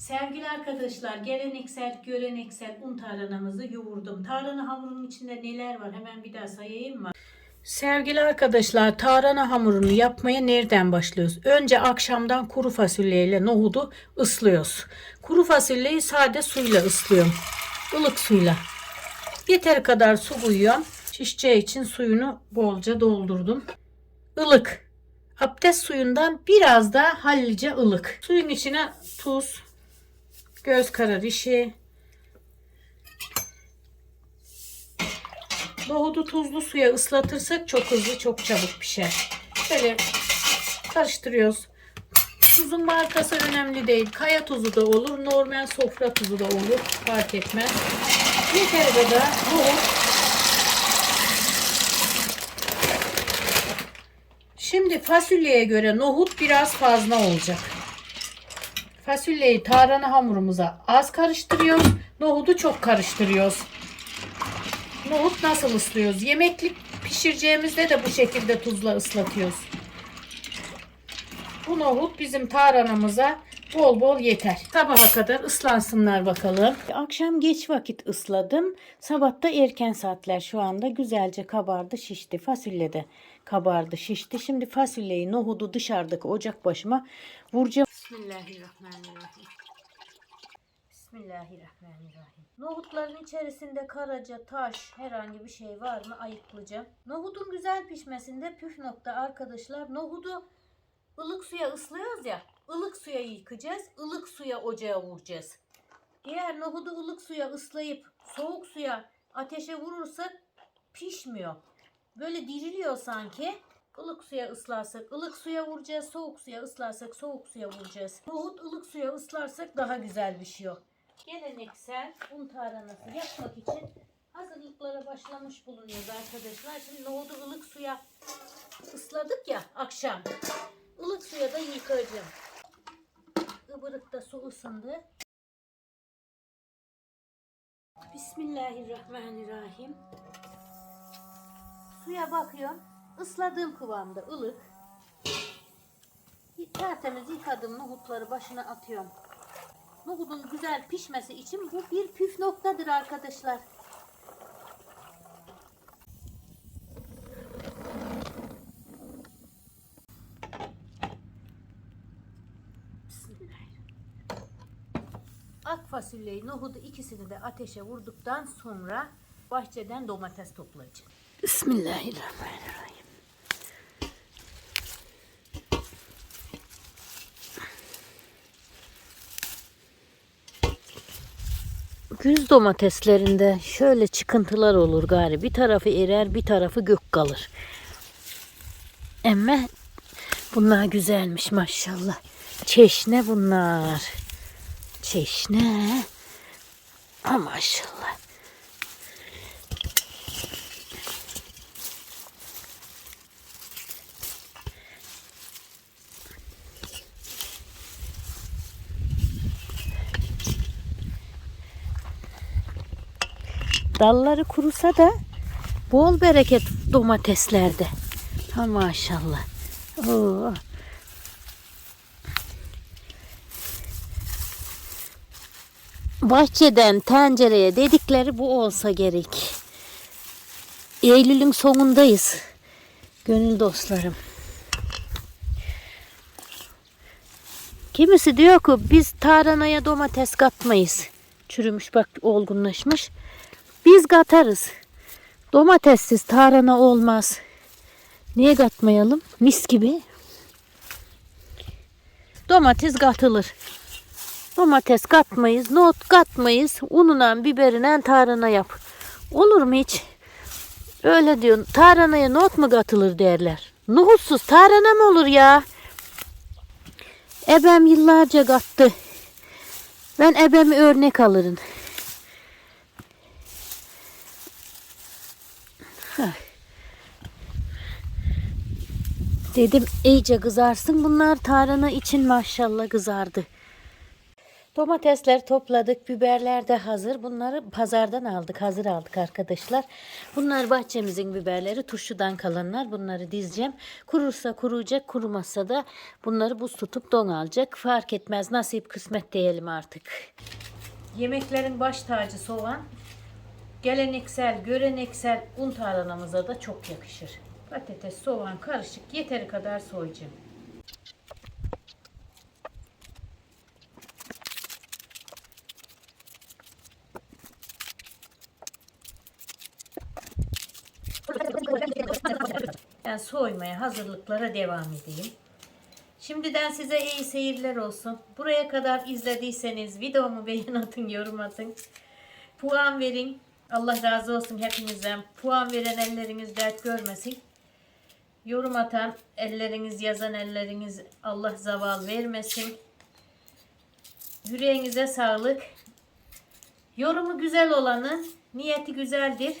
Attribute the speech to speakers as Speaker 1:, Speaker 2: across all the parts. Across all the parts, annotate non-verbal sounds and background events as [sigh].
Speaker 1: Sevgili arkadaşlar, geleneksel, göreneksel un tarhanamızı yoğurdum. Tarhana hamurunun içinde neler var? Hemen bir daha sayayım mı? Sevgili arkadaşlar, tarhana hamurunu yapmaya nereden başlıyoruz? Önce akşamdan kuru fasulyeyle nohudu ıslıyoruz. Kuru fasulyeyi sade suyla ıslıyorum. Ilık suyla. Yeter kadar su koyuyorum. Şişeceği için suyunu bolca doldurdum. Ilık. Abdest suyundan biraz da hallice ılık. Suyun içine tuz, göz kararışı, nohudu tuzlu suya ıslatırsak çok hızlı çok çabuk pişer. Böyle karıştırıyoruz. Tuzun markası önemli değil. Kaya tuzu da olur, normal sofra tuzu da olur. Fark etmez. Yeter kadar nohut Şimdi fasulyeye göre nohut biraz fazla olacak. Fasulyeyi tarhana hamurumuza az karıştırıyoruz. Nohudu çok karıştırıyoruz. Nohut nasıl ıslıyoruz? Yemeklik pişireceğimizde de bu şekilde tuzla ıslatıyoruz. Bu nohut bizim tarhanamıza bol bol yeter. Sabaha kadar ıslansınlar bakalım. Akşam geç vakit ısladım. Sabah da erken saatler şu anda güzelce kabardı şişti. Fasulye de kabardı şişti. Şimdi fasulyeyi nohudu dışarıdaki ocak başıma vuracağım. Bismillahirrahmanirrahim. Bismillahirrahmanirrahim. Nohutların içerisinde karaca, taş, herhangi bir şey var mı ayıklayacağım. Nohudun güzel pişmesinde püf nokta arkadaşlar. Nohudu ılık suya ıslıyoruz ya. ılık suya yıkacağız. ılık suya ocağa vuracağız. Eğer nohudu ılık suya ıslayıp soğuk suya ateşe vurursak pişmiyor. Böyle diriliyor sanki. Ilık suya ıslarsak ılık suya vuracağız. Soğuk suya ıslarsak soğuk suya vuracağız. Nohut ılık suya ıslarsak daha güzel pişiyor. Geleneksel un tarhanası yapmak için hazırlıklara başlamış bulunuyoruz arkadaşlar. Şimdi nohudu ılık suya ısladık ya akşam. Ilık suya da yıkayacağım. Ibırıkta su ısındı. Bismillahirrahmanirrahim. Suya bakıyorum. Isladığım kıvamda ılık. Tertemiz yıkadığım nohutları başına atıyorum. Nohudun güzel pişmesi için bu bir püf noktadır arkadaşlar. Ak fasulyeyi, nohudu ikisini de ateşe vurduktan sonra bahçeden domates toplayacağım. Bismillahirrahmanirrahim. Güz domateslerinde şöyle çıkıntılar olur gari. Bir tarafı erer, bir tarafı gök kalır. Emme bunlar güzelmiş maşallah. Çeşne bunlar. Çeşne. Ha maşallah. Dalları kurusa da bol bereket domateslerde. Ha maşallah. Oo. Bahçeden tencereye dedikleri bu olsa gerek. Eylül'ün sonundayız. Gönül dostlarım. Kimisi diyor ki biz tarhanaya domates katmayız. Çürümüş bak olgunlaşmış. Biz katarız. Domatessiz tarhana olmaz. Niye katmayalım? Mis gibi. Domates katılır. Domates katmayız, nohut katmayız. Ununla biberine tarhana yap. Olur mu hiç? Öyle diyor. Tarhanaya nohut mu katılır derler. Nohutsuz tarhana mı olur ya? Ebem yıllarca kattı. Ben ebemi örnek alırım. Dedim iyice kızarsın bunlar tarhana için maşallah kızardı. Domatesler topladık, biberler de hazır. Bunları pazardan aldık, hazır aldık arkadaşlar. Bunlar bahçemizin biberleri, turşudan kalanlar. Bunları dizeceğim. Kurursa kuruyacak, kurumazsa da bunları buz tutup don alacak. Fark etmez, nasip kısmet diyelim artık. Yemeklerin baş tacı soğan. Geleneksel, göreneksel un tarhanamıza da çok yakışır. Patates, soğan karışık yeteri kadar soyacağım. Ben soymaya hazırlıklara devam edeyim. Şimdiden size iyi seyirler olsun. Buraya kadar izlediyseniz videomu beğen atın, yorum atın. Puan verin. Allah razı olsun hepinizden. Puan veren elleriniz dert görmesin. Yorum atan elleriniz, yazan elleriniz Allah zaval vermesin. Yüreğinize sağlık. Yorumu güzel olanın niyeti güzeldir.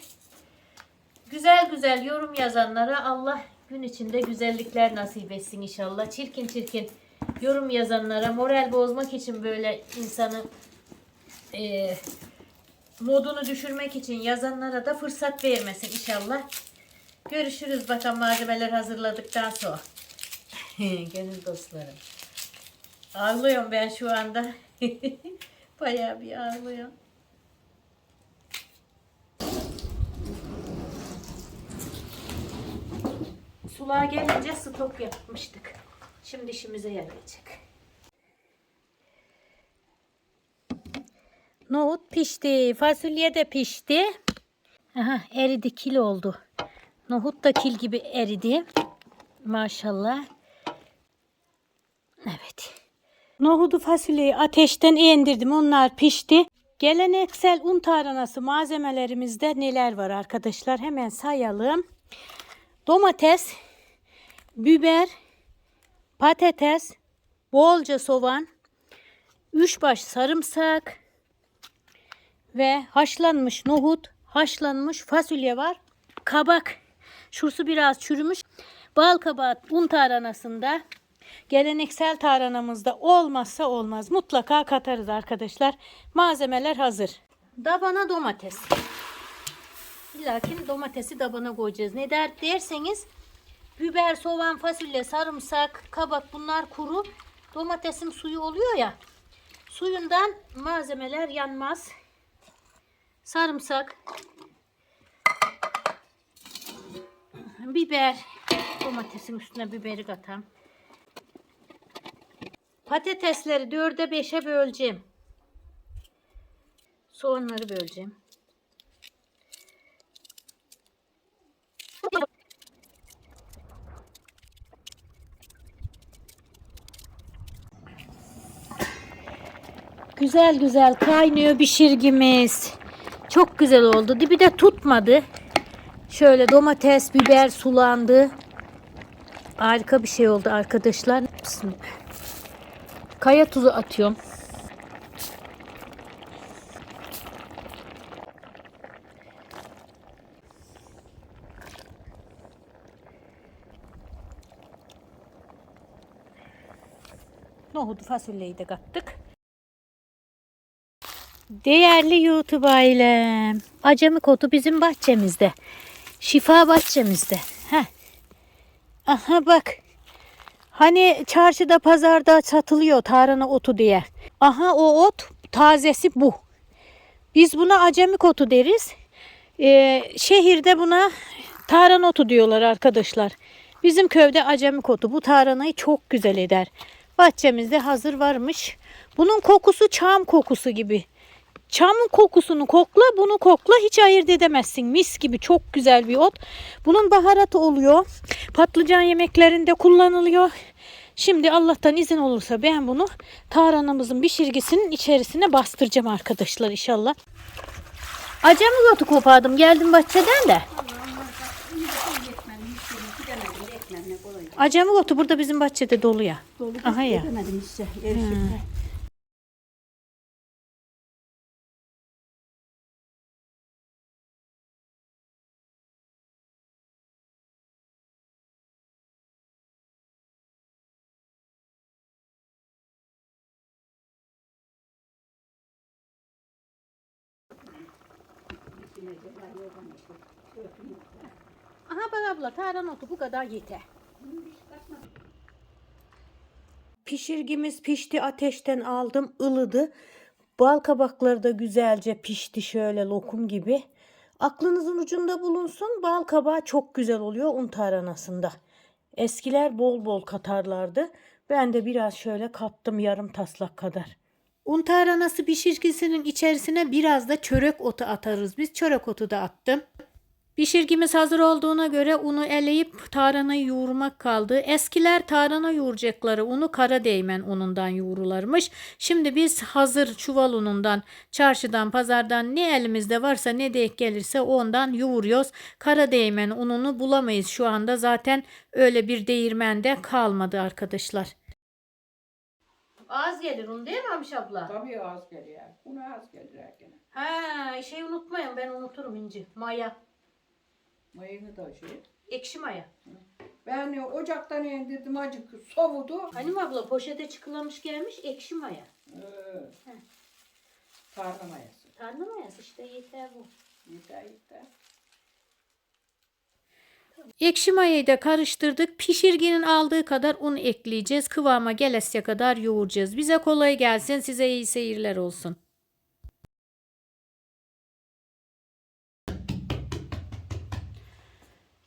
Speaker 1: Güzel güzel yorum yazanlara Allah gün içinde güzellikler nasip etsin inşallah. Çirkin çirkin yorum yazanlara moral bozmak için böyle insanı eee modunu düşürmek için yazanlara da fırsat vermesin inşallah. Görüşürüz bakalım malzemeler hazırladıktan sonra. [laughs] Gönül dostlarım. Ağlıyorum ben şu anda. [laughs] Bayağı bir ağlıyorum. Sulağa gelince stok yapmıştık. Şimdi işimize yarayacak. Nohut pişti. Fasulye de pişti. Aha, eridi kil oldu. Nohut da kil gibi eridi. Maşallah. Evet. Nohudu fasulyeyi ateşten indirdim. Onlar pişti. Geleneksel un tarhanası malzemelerimizde neler var arkadaşlar? Hemen sayalım. Domates, biber, patates, bolca soğan, üç baş sarımsak, ve haşlanmış nohut, haşlanmış fasulye var. Kabak, şurası biraz çürümüş. Bal kabağı un tarhanasında geleneksel tarhanamızda olmazsa olmaz. Mutlaka katarız arkadaşlar. Malzemeler hazır. Dabana domates. Lakin domatesi dabana koyacağız. Ne der derseniz biber, soğan, fasulye, sarımsak, kabak bunlar kuru. Domatesin suyu oluyor ya. Suyundan malzemeler yanmaz sarımsak, biber, domatesin üstüne biberi katam. Patatesleri dörde beşe böleceğim. Soğanları böleceğim. Güzel güzel kaynıyor pişirgimiz. Çok güzel oldu. Dibi de tutmadı. Şöyle domates, biber sulandı. Harika bir şey oldu arkadaşlar. Kaya tuzu atıyorum. Nohudu fasulyeyi de kattık. Değerli YouTube ailem. Acemi kotu bizim bahçemizde. Şifa bahçemizde. Heh. Aha bak. Hani çarşıda pazarda satılıyor tarhana otu diye. Aha o ot tazesi bu. Biz buna acemi kotu deriz. Ee, şehirde buna tarhana otu diyorlar arkadaşlar. Bizim köyde acemi kotu. Bu tarhanayı çok güzel eder. Bahçemizde hazır varmış. Bunun kokusu çam kokusu gibi. Çamın kokusunu kokla, bunu kokla hiç ayırt edemezsin. Mis gibi çok güzel bir ot. Bunun baharatı oluyor. Patlıcan yemeklerinde kullanılıyor. Şimdi Allah'tan izin olursa ben bunu tarhanamızın pişirgisinin içerisine bastıracağım arkadaşlar inşallah. Acemi otu kopardım geldim bahçeden de. Acemi otu burada bizim bahçede dolu ya. Aha ya.
Speaker 2: İşte. Erişimde.
Speaker 1: Aha bak abla tarhan otu bu kadar yeter. Pişirgimiz pişti ateşten aldım ılıdı. Bal kabakları da güzelce pişti şöyle lokum gibi. Aklınızın ucunda bulunsun bal kabağı çok güzel oluyor un tarhanasında. Eskiler bol bol katarlardı. Ben de biraz şöyle kattım yarım taslak kadar. Un tarhanası pişirgisinin içerisine biraz da çörek otu atarız. Biz çörek otu da attım. Pişirgimiz hazır olduğuna göre unu eleyip tarhanayı yoğurmak kaldı. Eskiler tarhana yoğuracakları unu kara değmen unundan yoğurularmış. Şimdi biz hazır çuval unundan, çarşıdan, pazardan ne elimizde varsa ne denk gelirse ondan yoğuruyoruz. Kara değmen ununu bulamayız şu anda. Zaten öyle bir değirmende kalmadı arkadaşlar. Az gelir un değil mi Amiş abla?
Speaker 2: Tabii az geliyor. Buna az gelir gene.
Speaker 1: Ha şey unutmayın ben unuturum inci. Maya.
Speaker 2: Mayını da şey.
Speaker 1: Ekşi maya.
Speaker 2: Ben ocaktan indirdim acık soğudu.
Speaker 1: Halim abla poşete çıkılamış gelmiş ekşi maya.
Speaker 2: Ee, tarhana mayası.
Speaker 1: Tarhana mayası işte yeter bu.
Speaker 2: Yeter yeter.
Speaker 1: Ekşi mayayı da karıştırdık. Pişirginin aldığı kadar un ekleyeceğiz. Kıvama gelesiye kadar yoğuracağız. Bize kolay gelsin. Size iyi seyirler olsun.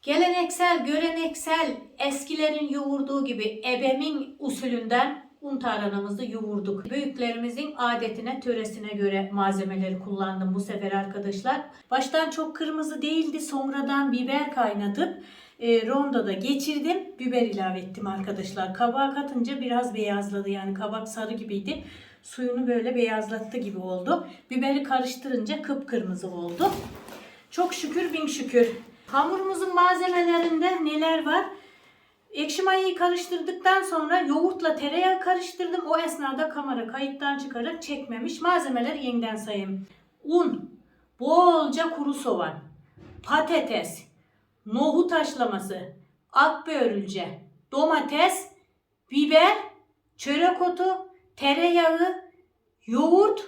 Speaker 1: Geleneksel, göreneksel eskilerin yoğurduğu gibi ebemin usulünden un tarhanamızı yoğurduk. Büyüklerimizin adetine, töresine göre malzemeleri kullandım bu sefer arkadaşlar. Baştan çok kırmızı değildi. Sonradan biber kaynatıp e, rondoda geçirdim. Biber ilave ettim arkadaşlar. Kabağa katınca biraz beyazladı. Yani kabak sarı gibiydi. Suyunu böyle beyazlattı gibi oldu. Biberi karıştırınca kıpkırmızı oldu. Çok şükür bin şükür. Hamurumuzun malzemelerinde neler var? Ekşi mayayı karıştırdıktan sonra yoğurtla tereyağı karıştırdım. O esnada kamera kayıttan çıkarak çekmemiş. Malzemeleri yeniden sayayım. Un, bolca kuru soğan, patates, nohut haşlaması, akbörülce, domates, biber, çörek otu, tereyağı, yoğurt,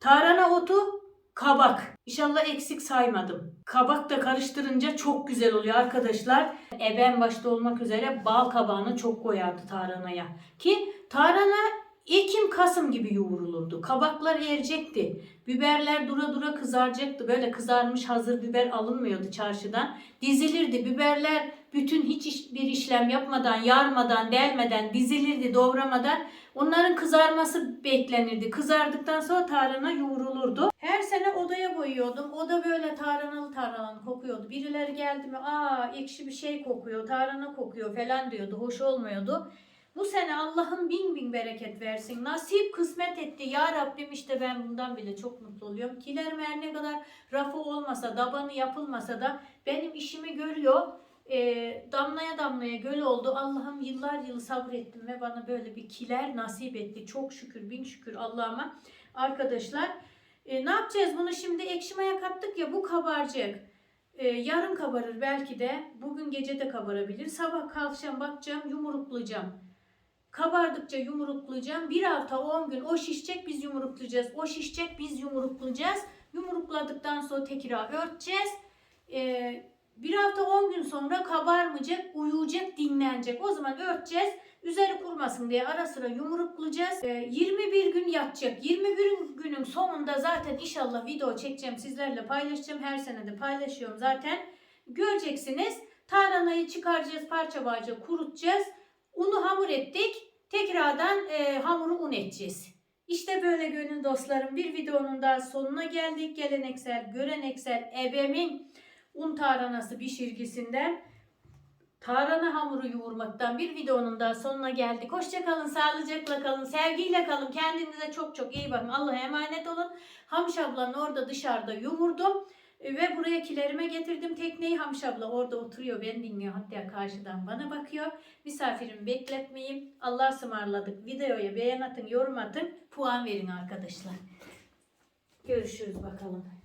Speaker 1: tarhana otu, kabak. İnşallah eksik saymadım. Kabak da karıştırınca çok güzel oluyor arkadaşlar. Eben başta olmak üzere bal kabağını çok koyardı tarhanaya. Ki tarhana Ekim Kasım gibi yoğrulurdu. Kabaklar erecekti. Biberler dura dura kızaracaktı. Böyle kızarmış hazır biber alınmıyordu çarşıdan. Dizilirdi. Biberler bütün hiç bir işlem yapmadan, yarmadan, delmeden, dizilirdi, doğramadan. Onların kızarması beklenirdi. Kızardıktan sonra tarhana yoğrulurdu. Her sene odaya koyuyordum. Oda böyle tarhanalı tarhanalı kokuyordu. Birileri geldi mi aa ekşi bir şey kokuyor, tarhana kokuyor falan diyordu. Hoş olmuyordu. Bu sene Allah'ın bin bin bereket versin. Nasip kısmet etti. Ya Rabbim işte ben bundan bile çok mutlu oluyorum. Kilerim her ne kadar rafı olmasa, dabanı yapılmasa da benim işimi görüyor. Ee, damlaya damlaya göl oldu. Allah'ım yıllar yılı sabrettim ve bana böyle bir kiler nasip etti. Çok şükür, bin şükür Allah'ıma. Arkadaşlar e, ne yapacağız bunu şimdi ekşimeye kattık ya bu kabaracak. Ee, yarın kabarır belki de. Bugün gece de kabarabilir. Sabah kalkacağım bakacağım yumruklayacağım. Kabardıkça yumruklayacağım. Bir hafta 10 gün o şişecek biz yumruklayacağız. O şişecek biz yumruklayacağız. Yumrukladıktan sonra tekrar örteceğiz. Ee, bir hafta 10 gün sonra kabarmayacak, uyuyacak, dinlenecek. O zaman örteceğiz. Üzeri kurumasın diye ara sıra yumruklayacağız. Ee, 21 gün yatacak. 21 günün sonunda zaten inşallah video çekeceğim. Sizlerle paylaşacağım. Her sene de paylaşıyorum zaten. Göreceksiniz. Tarhanayı çıkaracağız, parça parça kurutacağız. Unu hamur ettik. Tekrardan e, hamuru un edeceğiz. İşte böyle gönül dostlarım bir videonun daha sonuna geldik. Geleneksel, göreneksel ebemin un tarhanası pişirgisinden tarhana hamuru yoğurmaktan bir videonun daha sonuna geldik. Hoşçakalın, sağlıcakla kalın, sevgiyle kalın. Kendinize çok çok iyi bakın. Allah'a emanet olun. Hamiş ablanın orada dışarıda yoğurdum. E, Ve buraya kilerime getirdim tekneyi. Hamiş abla orada oturuyor, beni dinliyor. Hatta karşıdan bana bakıyor. Misafirimi bekletmeyeyim. Allah'a ısmarladık. Videoya beğen atın, yorum atın. Puan verin arkadaşlar. Görüşürüz bakalım.